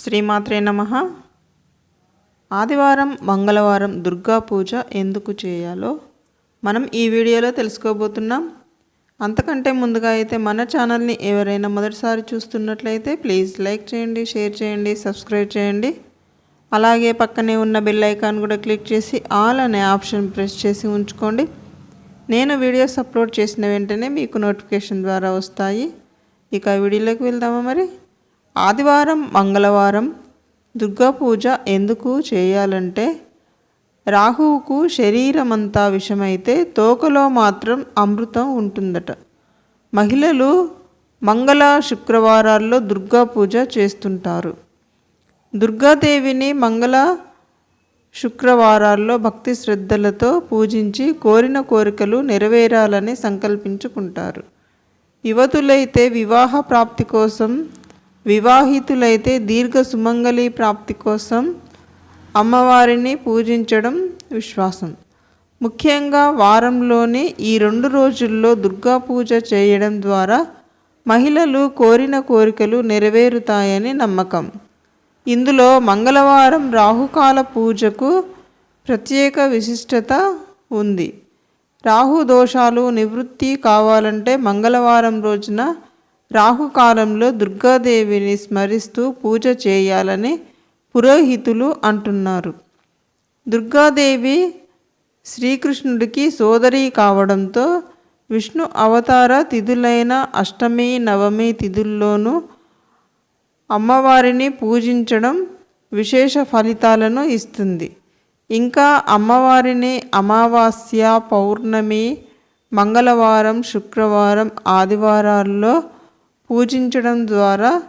శ్రీమాత్రే నమ. ఆదివారం మంగళవారం దుర్గా పూజ ఎందుకు చేయాలో మనం ఈ వీడియోలో తెలుసుకోబోతున్నాం. అంతకంటే ముందుగా అయితే మన ఛానల్ని ఎవరైనా మొదటిసారి చూస్తున్నట్లయితే ప్లీజ్ లైక్ చేయండి షేర్ చేయండి సబ్స్క్రైబ్ చేయండి. అలాగే పక్కనే ఉన్న బెల్ ఐకాన్ కూడా క్లిక్ చేసి ఆల్ అనే ఆప్షన్ ప్రెస్ చేసి ఉంచుకోండి. నేను వీడియోస్ అప్లోడ్ చేసిన వెంటనే మీకు నోటిఫికేషన్ ద్వారా వస్తాయి. ఇక వీడియోలోకి వెళ్దామా మరి? ఆదివారం మంగళవారం దుర్గా పూజ ఎందుకు చేయాలంటే రాహువుకు శరీరమంతా విషమైతే తోకలో మాత్రం అమృతం ఉంటుందట. మహిళలు మంగళ శుక్రవారాల్లో దుర్గా పూజ చేస్తుంటారు. దుర్గాదేవిని మంగళ శుక్రవారాల్లో భక్తి శ్రద్ధలతో పూజించి కోరిన కోరికలు నెరవేరాలని సంకల్పించుకుంటారు. యువతులైతే వివాహ ప్రాప్తి కోసం వివాహితులైతే దీర్ఘ సుమంగళి ప్రాప్తి కోసం అమ్మవారిని పూజించడం విశ్వాసం. ముఖ్యంగా వారంలోని ఈ రెండు రోజుల్లో దుర్గా పూజ చేయడం ద్వారా మహిళలు కోరిన కోరికలు నెరవేరుతాయని నమ్మకం. ఇందులో మంగళవారం రాహుకాల పూజకు ప్రత్యేక విశిష్టత ఉంది. రాహు దోషాలు నివృత్తి కావాలంటే మంగళవారం రోజున రాహుకాలంలో దుర్గాదేవిని స్మరిస్తూ పూజ చేయాలని పురోహితులు అంటున్నారు. దుర్గాదేవి శ్రీకృష్ణుడికి సోదరి కావడంతో విష్ణు అవతార తిథులైన అష్టమి నవమి తిథుల్లోనూ అమ్మవారిని పూజించడం విశేష ఫలితాలను ఇస్తుంది. ఇంకా అమ్మవారిని అమావాస్య పౌర్ణమి మంగళవారం శుక్రవారం ఆదివారాల్లో పూజించడం ద్వారా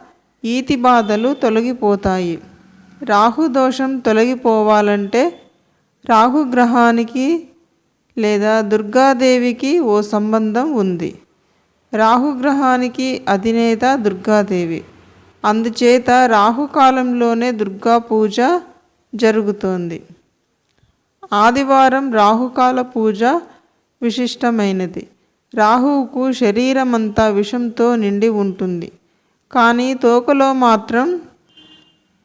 ఈతి బాధలు తొలగిపోతాయి. రాహు దోషం తొలగిపోవాలంటే రాహుగ్రహానికి లేదా దుర్గాదేవికి ఓ సంబంధం ఉంది. రాహుగ్రహానికి అధినేత దుర్గాదేవి. అందుచేత రాహుకాలంలోనే దుర్గా పూజ జరుగుతోంది. ఆదివారం రాహుకాల పూజ విశిష్టమైనది. రాహువుకు శరీరమంతా విషంతో నిండి ఉంటుంది. కానీ తోకలో మాత్రం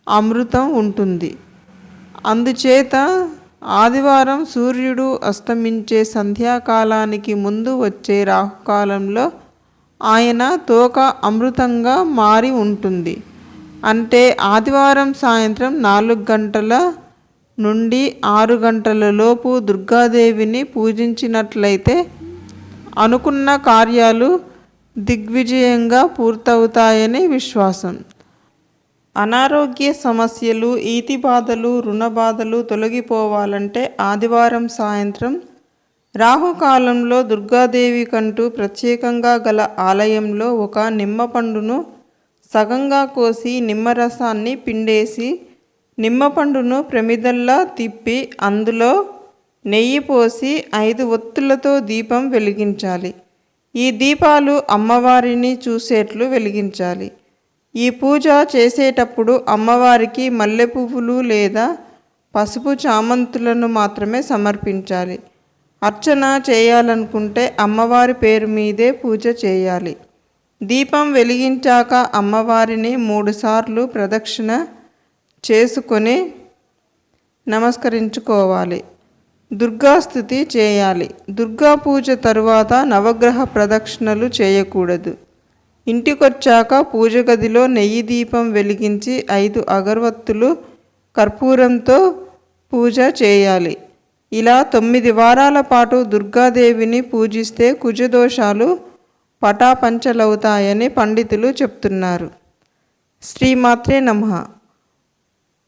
అమృతం ఉంటుంది. అందుచేత ఆదివారం సూర్యుడు అస్తమించే సంధ్యాకాలానికి ముందు వచ్చే రాహుకాలంలో ఆయన తోక అమృతంగా మారి ఉంటుంది. అంటే ఆదివారం సాయంత్రం నాలుగు గంటల నుండి ఆరు గంటలలోపు దుర్గాదేవిని పూజించినట్లయితే అనుకున్న కార్యాలు దిగ్విజయంగా పూర్తవుతాయని విశ్వాసం. అనారోగ్య సమస్యలు ఈతి బాధలు రుణ బాధలు తొలగిపోవాలంటే ఆదివారం సాయంత్రం రాహుకాలంలో దుర్గాదేవి కంటూ ప్రత్యేకంగా గల ఆలయంలో ఒక నిమ్మ పండును సగంగా కోసి నిమ్మరసాన్ని పిండేసి నిమ్మపండును ప్రమిదల్లా తిప్పి అందులో నెయ్యి పోసి ఐదు ఒత్తులతో దీపం వెలిగించాలి. ఈ దీపాలు అమ్మవారిని చూసేట్లు వెలిగించాలి. ఈ పూజ చేసేటప్పుడు అమ్మవారికి మల్లె పువ్వులు లేదా పసుపు చామంతులను మాత్రమే సమర్పించాలి. అర్చన చేయాలనుకుంటే అమ్మవారి పేరు మీదే పూజ చేయాలి. దీపం వెలిగించాక అమ్మవారిని మూడుసార్లు ప్రదక్షిణ చేసుకొని నమస్కరించుకోవాలి. దుర్గాస్థుతి చేయాలి. దుర్గా పూజ తరువాత నవగ్రహ ప్రదక్షిణలు చేయకూడదు. ఇంటికొచ్చాక పూజ గదిలో నెయ్యి దీపం వెలిగించి ఐదు అగరవత్తులు కర్పూరంతో పూజ చేయాలి. ఇలా తొమ్మిది వారాల పాటు దుర్గాదేవిని పూజిస్తే కుజదోషాలు పటాపంచలవుతాయని పండితులు చెప్తున్నారు. శ్రీమాత్రే నమ.